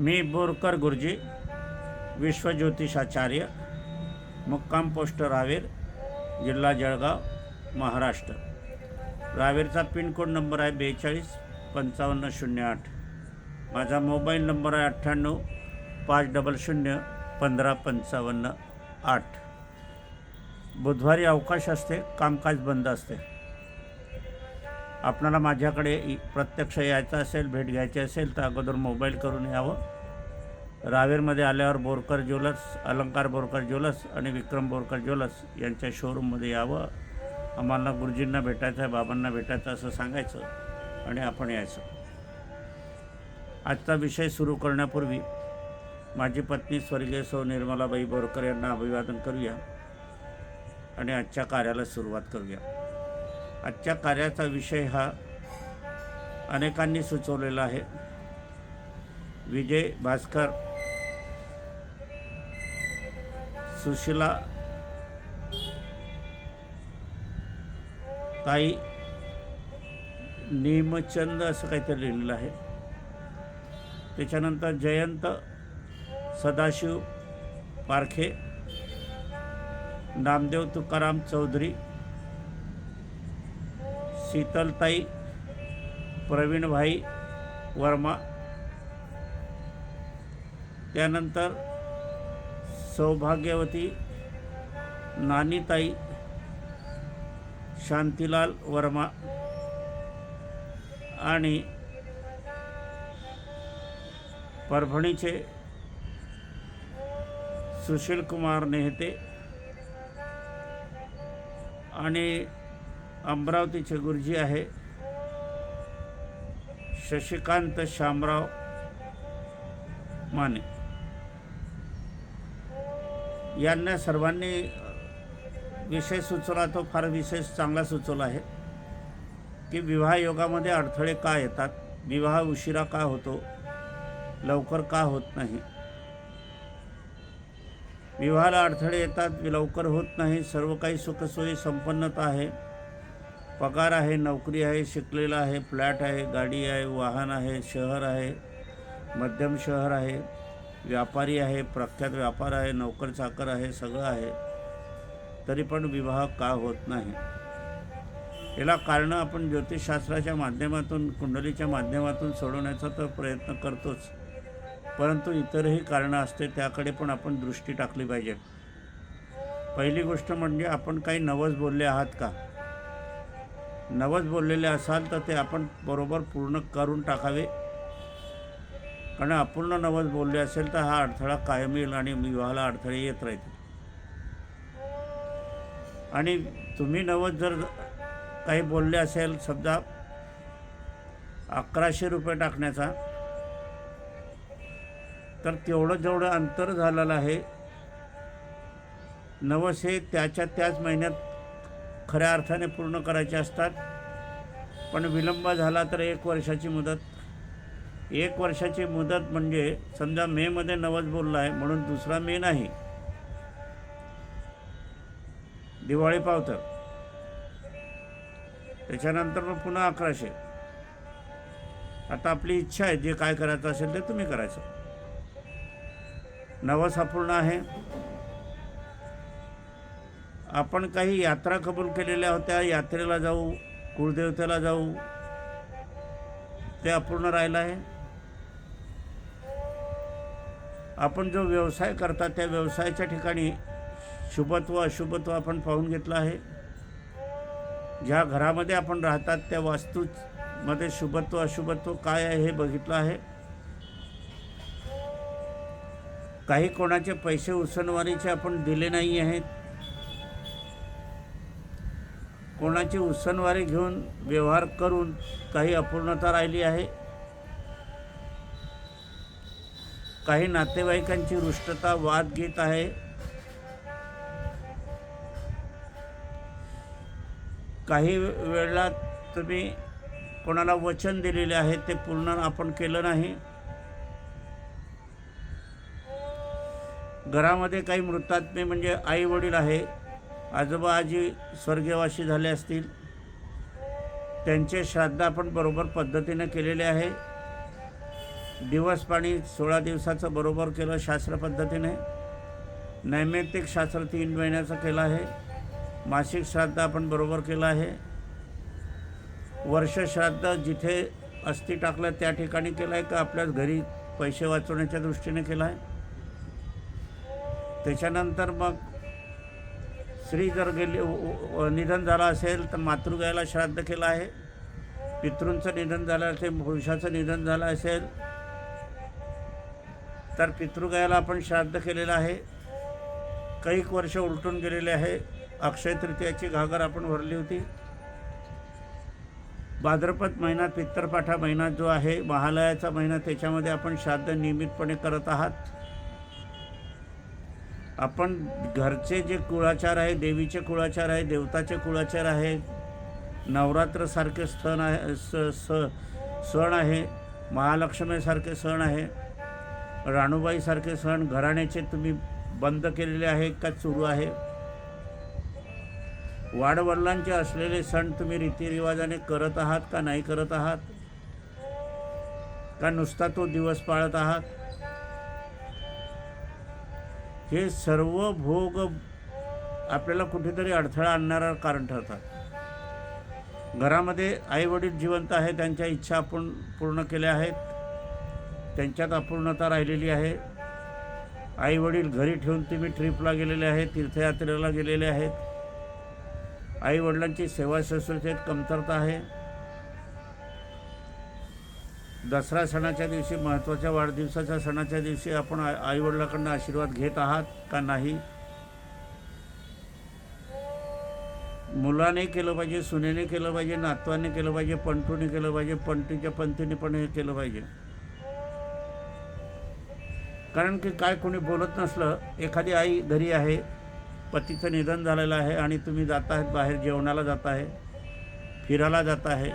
मी बोरकर गुरुजी विश्वज्योतिषाचार्य मुक्काम पोस्ट रावेर जिल्हा जळगाव महाराष्ट्र. रावेरचा पिनकोड नंबर आहे बेचाळीस पंचावन्न शून्य आठ. माझा मोबाईल नंबर आहे अठ्ठ्याण्णव पाच डबल शून्य पंधरा पंचावन्न आठ. बुधवारी अवकाश असते कामकाज बंद असते. आपणाला माझ्याकडे प्रत्यक्ष यायचं असेल भेट घ्यायची असेल तर अगोदर मोबाईल करून यावं. रावेरमध्ये आल्यावर बोरकर ज्वेलर्स अलंकार बोरकर ज्वेलर्स आणि विक्रम बोरकर ज्वेलर्स यांच्या शोरूममध्ये यावं. आम्हाला गुरुजींना भेटायचं आहे बाबांना भेटायचं असं सांगायचं आणि आपण यायचं. आजचा विषय सुरू करण्यापूर्वी माझी पत्नी स्वर्गीय सौ निर्मलाबाई बोरकर यांना अभिवादन करूया आणि आजच्या कार्याला सुरुवात करूया. आजच्या कार्याचा विषय हा अनेकांनी सुचवलेला आहे. विजय भास्कर सुशिला ताई निमचंद असं काहीतरी लिहिलेलं आहे. त्याच्यानंतर जयंत सदाशिव पारखे नामदेव तुकाराम चौधरी शीतलताई प्रवीणभाई वर्मा. त्यानंतर सौभाग्यवती नानीताई शांतीलाल वर्मा आणि परभणीचे सुशील कुमार नेहते आणि अमरावतीचे गुरुजी आहे. शशिकांत शामराव माने. यांना सर्वांनी विषय सुचवला तो फार विशेष चांगला सुचवला आहे. की विवाह योगामध्ये अडथळे का येतात? विवाह उशिरा का होतो? लवकर का होत नाही? विवाहाला अडथळे येतात लवकर होत नाही सर्व काही सुखसोयी संपन्नता आहे. पगार आहे नोकरी आहे शिकलेला आहे फ्लॅट आहे गाडी आहे वाहन आहे शहर आहे मध्यम शहर आहे व्यापारी आहे प्रख्यात व्यापार आहे नोकर चाकर आहे सगळं आहे. तरी पण विवाह का होत नाही? याला कारणं आपण ज्योतिषशास्त्राच्या माध्यमातून कुंडलीच्या माध्यमातून सोडवण्याचा तर प्रयत्न करतोच. परंतु इतरही कारणं असते त्याकडे पण आपण दृष्टी टाकली पाहिजे. पहिली गोष्ट म्हणजे आपण काही नवस बोलले आहात का? नवस बोललेले असाल तर ते आपण बरोबर पूर्ण करून टाकावे. कारण अपूर्ण नवस बोलले असेल तर हा अडथळा कायम येईल आणि विवाहाला अडथळे येत राहतील आणि तुम्ही नवस जर काही बोलले असेल समजा अकराशे रुपये टाकण्याचा तर तेवढं जेवढं अंतर झालेलं आहे नवस हे त्याच्या त्याच महिन्यात खऱ्या अर्थाने पूर्ण करायचे असतात. पण विलंब झाला तर एक वर्षाची मुदत. एक वर्षाची मुदत म्हणजे समजा मेमध्ये नवस बोलला आहे म्हणून दुसरा मे नाही. दिवाळी पावतं. त्याच्यानंतर मग पुन्हा अकराशे. आता आपली इच्छा आहे जे काय करायचं असेल ते तुम्ही करायचं. नवस अपूर्ण आहे. आपण काही यात्रा कबूल केलेल्या होत्या यात्रेला जाऊ कुळदेवतेला जाऊ ते अपूर्ण राहिलं आहे. आपण जो व्यवसाय करता त्या व्यवसायाच्या ठिकाणी शुभत्व अशुभत्व आपण पाहून घेतलं आहे. ज्या घरामध्ये आपण राहतात त्या वास्तूमध्ये शुभत्व अशुभत्व काय आहे हे बघितलं आहे. काही कोणाचे पैसे उसनवारीचे आपण दिले नाही आहेत. कोणाची उसनवारी घेऊन व्यवहार करून काही अपूर्णता राहिली आहे? काही नातेवाईकांची रुष्टता वाद घेत आहे? काही वेळेला तुम्ही कोणाला वचन दिलेले आहे ते पूर्ण आपण केलं नाही? घरामध्ये काही मृतात्मे म्हणजे आई वडील आहे आजोबा आजी स्वर्गवासी झाले असतील. त्यांचे श्राद्ध आपण बरोबर पद्धतीने केलेले आहे. दिवस पाणी सोळा दिवसाचं बरोबर केलं शास्त्र पद्धतीने. नैमित्तिक शास्त्र तीन महिन्याचं केलं आहे. मासिक श्राद्ध आपण बरोबर केलं आहे. वर्ष श्राद्ध जिथे अस्थि टाकलं त्या ठिकाणी केलं आहे का आपल्याच घरी पैसे वाचवण्याच्या दृष्टीने केलं आहे. त्याच्यानंतर मग स्त्री जर गेली निधन झालं असेल तर मातृगायला श्राद्ध केलं आहे. पितृंचं निधन झालं असेल पुरुषाचं निधन झालं असेल तर पितृगायाला आपण श्राद्ध केलेलं आहे. कैक वर्ष उलटून गेलेले आहे. अक्षय तृतीयाची घागर आपण भरली होती. भाद्रपद महिना पित्तरपाठा महिना जो आहे महालयाचा महिना त्याच्यामध्ये आपण श्राद्ध नियमितपणे करत आहात. आपण घरचे जे कुळाचार आहे देवीचे कुळाचार आहे देवताचे कुळाचार आहे नवरात्रसारखे सण आहे स स सण आहे महालक्ष्मीसारखे सण आहे राणूबाईसारखे सण घराण्याचे तुम्ही बंद केलेले आहे का सुरू आहे? वाडवडिलांचे असलेले सण तुम्ही रीतिरिवाजाने करत आहात का नाही करत आहात? का नुसता तो दिवस पाळत आहात? हे सर्व भोग आपल्याला कुठेतरी अडथळा आणणारं कारण ठरतात. घरामध्ये आईवडील जिवंत आहे त्यांच्या इच्छा आपण पूर्ण केल्या आहेत त्यांच्यात अपूर्णता राहिलेली आहे. आईवडील घरी ठेवून तुम्ही ट्रिपला गेलेले आहेत तीर्थयात्रेला गेलेले आहेत. आईवडिलांची सेवा शुश्रूषेत कमतरता आहे. दसरा सणाच्या दिवशी महत्त्वाच्या वाढदिवसाच्या सणाच्या दिवशी आपण आईवडिलाकडनं आशीर्वाद घेत आहात का नाही? मुलाने केलं पाहिजे सुनेने केलं पाहिजे नातवाने केलं पाहिजे पंटूने केलं पाहिजे पंटीच्या पंथीने पण हे केलं पाहिजे. कारण की काय कोणी बोलत नसलं एखादी आई घरी आहे पतीचं निधन झालेलं आहे आणि तुम्ही जात आहेत बाहेर जेवणाला जात आहे फिरायला जात आहे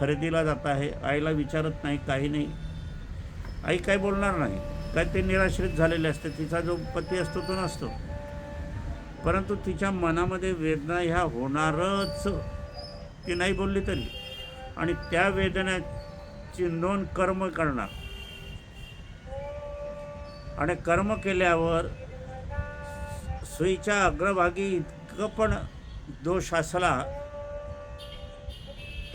खरेदीला जात आहे. आईला विचारत नाही काही नाही. आई काय बोलणार नाही. काय ते निराश्रित झालेले असते. तिचा जो पती असतो तो नसतो. परंतु तिच्या मनामध्ये वेदना ह्या होणारच. ती नाही बोलली तरी. आणि त्या वेदनाची नोंद कर्म करणार. आणि कर्म केल्यावर सुईच्या अग्रभागी इतकं पण दोष असला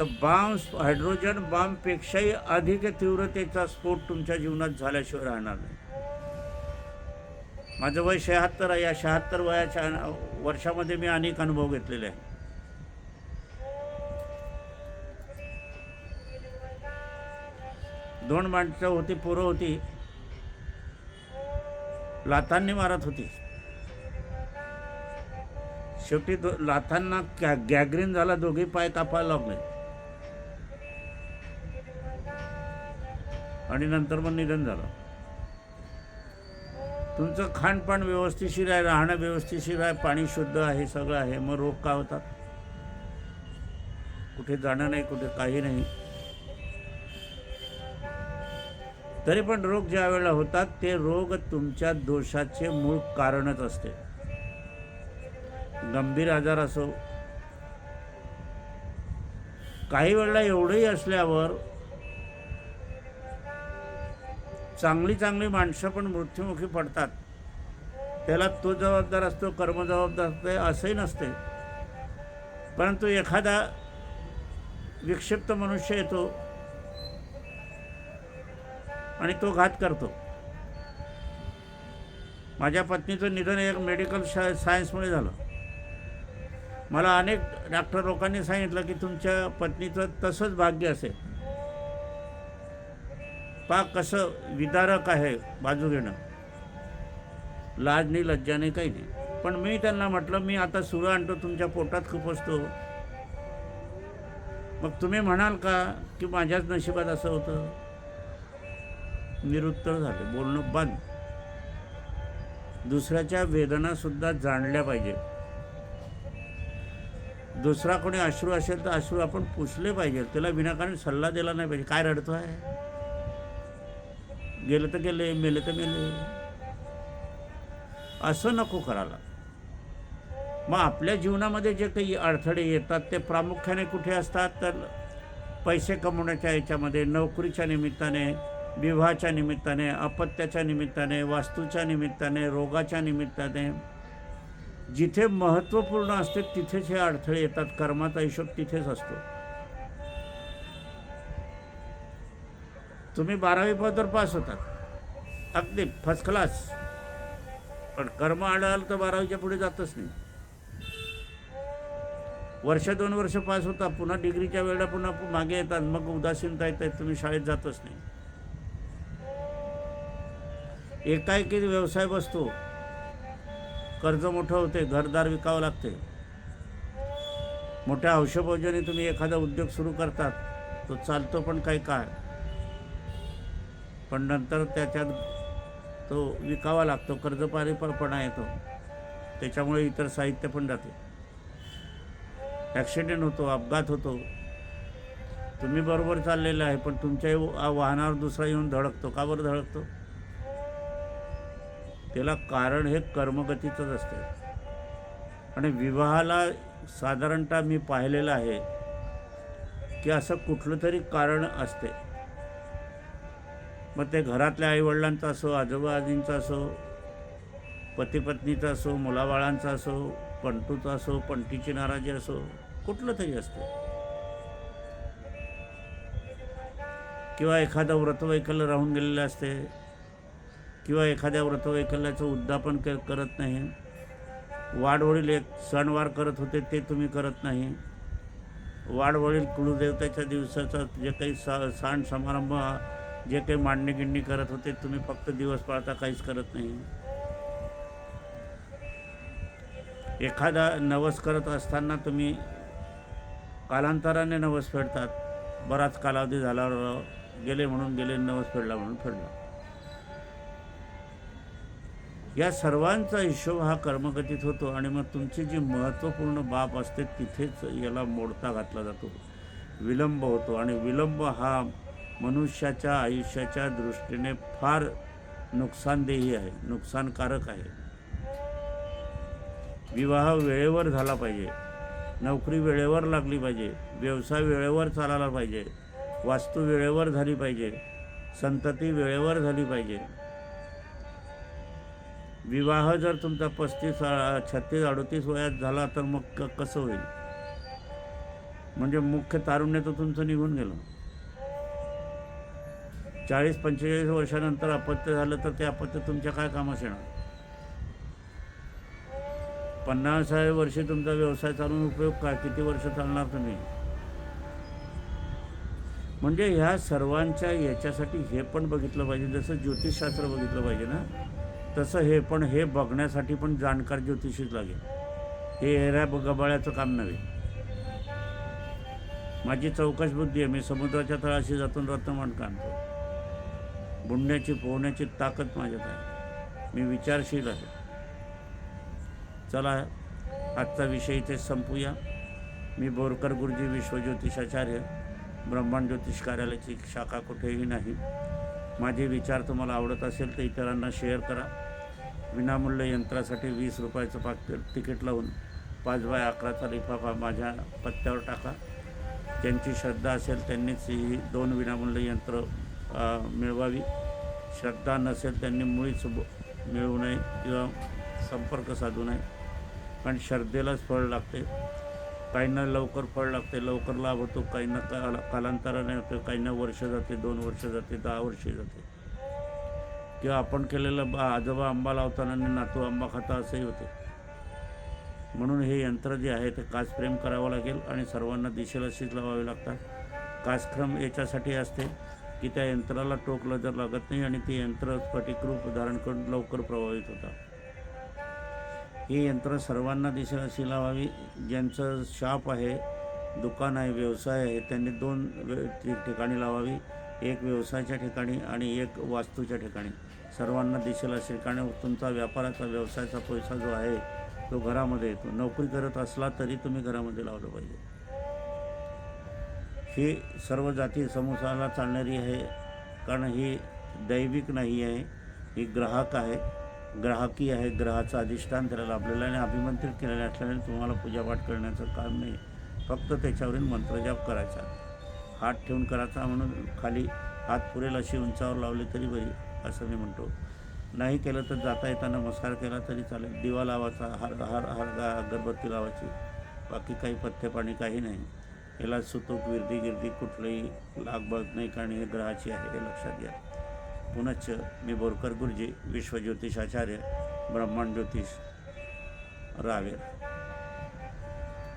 तर बाम्ब हायड्रोजन बाम्बपेक्षाही अधिक तीव्रतेचा स्फोट तुमच्या जीवनात झाल्याशिवाय राहणार नाही. माझं वय शहात्तर आहे. या शहात्तर वयाच्या वर्षामध्ये मी अनेक अनुभव घेतलेले आहे दोन माणसं होती पोरं होती. लाथांनी मारत होती. शेवटी दो लाथांना गॅ गॅग्रीन झाला दोघे पाय कापायला लागले. आणि नंतर मग निधन झालं. तुमचं खाणपान व्यवस्थिशीर आहे राहणं व्यवस्थिशीर आहे पाणी शुद्ध आहे सगळं आहे मग रोग का होतात कुठे जाणं नाही कुठे काही नाही. तरी पण रोग ज्या वेळेला होतात ते रोग तुमच्या दोषाचे मूळ कारणच असते. गंभीर आजार असो. काही वेळेला एवढंही असल्यावर चांगली चांगली माणसं पण मृत्युमुखी पडतात. त्याला तो जबाबदार असतो कर्म जबाबदार असते असंही नसते. परंतु एखादा विक्षिप्त मनुष्य येतो आणि तो घात करतो. माझ्या पत्नीचं निधन एक मेडिकल शा सायन्समुळे झालं. मला अनेक डॉक्टर लोकांनी सांगितलं की तुमच्या पत्नीचं तसंच भाग्य असेल. पाक कसं विदारक आहे बाजू घेणं? लाज नाही लज्जा नाही काही नाही. पण मी त्यांना म्हटलं मी आता सुरू आणतो तुमच्या पोटात खूप असतो. मग तुम्ही म्हणाल का की माझ्याच नशिबात असं होतं? निरुत्तर झालं. बोलणं बंद. दुसऱ्याच्या वेदनासुद्धा जाणल्या पाहिजे. दुसरा कोणी अश्रू असेल तर अश्रू आपण पुसले पाहिजे. त्याला विनाकारण सल्ला दिला नाही पाहिजे. काय रडतो आहे गेलं तर गेले मेले तर मेले. असं नको करायला. मग आपल्या जीवनामध्ये जे काही अडथळे येतात ते प्रामुख्याने कुठे असतात? तर पैसे कमवण्याच्या याच्यामध्ये नोकरीच्या निमित्ताने विवाहाच्या निमित्ताने अपत्याच्या निमित्ताने वास्तूच्या निमित्ताने रोगाच्या निमित्ताने. जिथे महत्त्वपूर्ण असते तिथेच हे अडथळे येतात. कर्माचा हिशोब तिथेच असतो. तुम्ही बारावी पदर पास होतात. अगदी फर्स्ट क्लास पण कर्म आढळलं तर बारावीच्या पुढे जातच नाही. वर्ष दोन वर्ष पास होता पुन्हा डिग्रीच्या वेळेला पुन्हा मागे येतात मग उदासीनता येतात तुम्ही शाळेत जातच नाही. एकाएकी व्यवसाय बसतो. कर्ज मोठं होते घरदार विकावं लागते. मोठ्या औषभोजने तुम्ही एखादा उद्योग सुरू करतात तो चालतो पण काही काळ. पण नंतर त्याच्यात तो विकावा लागतो कर्जपारीपणा येतो. त्याच्यामुळे इतर साहित्य पण जाते. ॲक्सिडेंट होतो अपघात होतो. तुम्ही बरोबर चाललेलं आहे पण तुमच्याही वाहनावर दुसरा येऊन धडकतो. का बरं धडकतो? त्याला कारण हे कर्मगतीचंच असते. आणि विवाहाला साधारणतः मी पाहिलेलं आहे की असं कुठलं तरी कारण असते. मग ते घरातल्या आईवडिलांचं असो आजोबा आजींचं असो पतीपत्नीचा असो मुलाबाळांचा असो पंटूचा असो पंटीची नाराजी असो कुठलं तरी असते. किंवा एखादं व्रतवैकल्य राहून गेलेलं असते किंवा एखाद्या व्रतवैकल्याचं उद्दापन क करत नाही. वाडवडील एक सणवार करत होते ते तुम्ही करत नाही. वाडवडील कुळदेवताच्या दिवसाचा जे काही सा सण समारंभ जे काही मांडणी गिंडणी करत होते तुम्ही फक्त दिवस पाळता काहीच करत नाही. एखादा नवस करत असताना तुम्ही कालांतराने नवस फेडतात. बराच कालावधी झाल्यावर गेले म्हणून गेले नवस फेडला म्हणून फेडला. या सर्वांचा हिशोब हा कर्मगतीत होतो आणि मग तुमची जी महत्त्वपूर्ण बाब असते तिथेच याला मोडता घातला जातो. विलंब होतो आणि विलंब हा मनुष्याच्या आयुष्याच्या दृष्टीने फार नुकसानदेही आहे नुकसानकारक आहे. विवाह वेळेवर झाला पाहिजे. नोकरी वेळेवर लागली पाहिजे. व्यवसाय वेळेवर चालायला पाहिजे. वास्तू वेळेवर झाली पाहिजे. संतती वेळेवर झाली पाहिजे. विवाह जर तुमचा पस्तीस छत्तीस अडतीस वयात झाला तर मग कसं होईल? म्हणजे मुख्य तारुण्य तर तुमचं निघून गेलं. चाळीस पंचेचाळीस वर्षानंतर अपत्य झालं तर ते अपत्य तुमच्या काय कामास येणार? पन्नासाव्या वर्षी तुमचा व्यवसाय चालून उपयोग काय? किती वर्ष चालणार तुम्ही? म्हणजे ह्या सर्वांच्या याच्यासाठी हे पण बघितलं पाहिजे. जसं ज्योतिषशास्त्र बघितलं पाहिजे ना तसं हे पण हे बघण्यासाठी पण जाणकार ज्योतिषीच लागेल. हे हेऱ्या गबाळ्याचं काम नव्हे. माझी चौकश बुद्धी आहे. मी समुद्राच्या तळाशी जातून रत्न आणतो. बुंडण्याची पोहण्याची ताकद माझ्यात आहे. मी विचारशील आहे. चला आजचा विषय इथे संपूया. मी बोरकर गुरुजी विश्वज्योतिषाचार्य ब्रह्मांड ज्योतिष कार्यालयाची शाखा कुठेही नाही. माझे विचार तुम्हाला आवडत असेल तर इतरांना शेअर करा. विनामूल्य यंत्रासाठी वीस रुपयाचं पाक तिकीट लावून पाच बाय अकराचा लिफाफा माझ्या पत्त्यावर टाका. ज्यांची श्रद्धा असेल त्यांनीच ही दोन विनामूल्य यंत्र मिळवावी. श्रद्धा नसेल त्यांनी मुळीच मिळू मिळवू नये किंवा संपर्क साधू नये. कारण श्रद्धेलाच फळ लागते. काहींना लवकर फळ लागते. लवकर लाभ होतो काहींना काला कालांतराने होते काहींना वर्ष जाते दोन वर्ष जाते दहा वर्षे जाते. किंवा आपण केलेलं बा आजोबा आंबा लावताना आणि नातू आंबा खाता असंही होते. म्हणून हे यंत्र जे आहे ते कासप्रेम करावं लागेल आणि सर्वांना दिशेला शीच लावावे लागतात. कासक्रम याच्यासाठी असते. की त्या यंत्राला टोक जर लागत नाही आणि ते यंत्र स्फटिकरूप धारण करून लवकर प्रभावित होतात ही यंत्र सर्वांना दिशेला शी लावावी. ज्यांचं शॉप आहे दुकान आहे व्यवसाय आहे त्यांनी दोन ठिकाणी लावावी. एक व्यवसायाच्या ठिकाणी आणि एक वास्तूच्या ठिकाणी. सर्वांना दिशेला ठिकाणी तुमचा व्यापाराचा व्यवसायाचा पैसा जो आहे तो घरामध्ये येतो. नोकरी करत असला तरी तुम्ही घरामध्ये लावलं पाहिजे. ही सर्व जाती समूहाला चालणारी आहे. कारण ही दैविक नाही आहे. ही ग्राहक आहे. ग्राहकी आहे. ग्रहाचं अधिष्ठान त्याला आपल्याला आणि अभिमंत्रित केलेलं असल्याने तुम्हाला पूजापाठ करण्याचं काम नाही. फक्त त्याच्यावरील मंत्रजाप करायचा. हात ठेवून करायचा म्हणून खाली हात पुरेल अशी उंचावर लावली तरी बरी असं मी म्हणतो. नाही केलं तर जाता येताना मस्कार केला तरी चालेल. दिवा लावायचा हार हार हार गा अगरबत्ती लावायची. बाकी काही पथ्य पाणी काही नाही. याला सुतूक विरदी गिरदी कुठलंही लागबग नाही कारण हे ग्रहाची आहे हे लक्षात घ्या. पुनश्च मी बोरकर गुरुजी विश्वज्योतिषाचार्य ब्रह्मांड ज्योतिष रावेर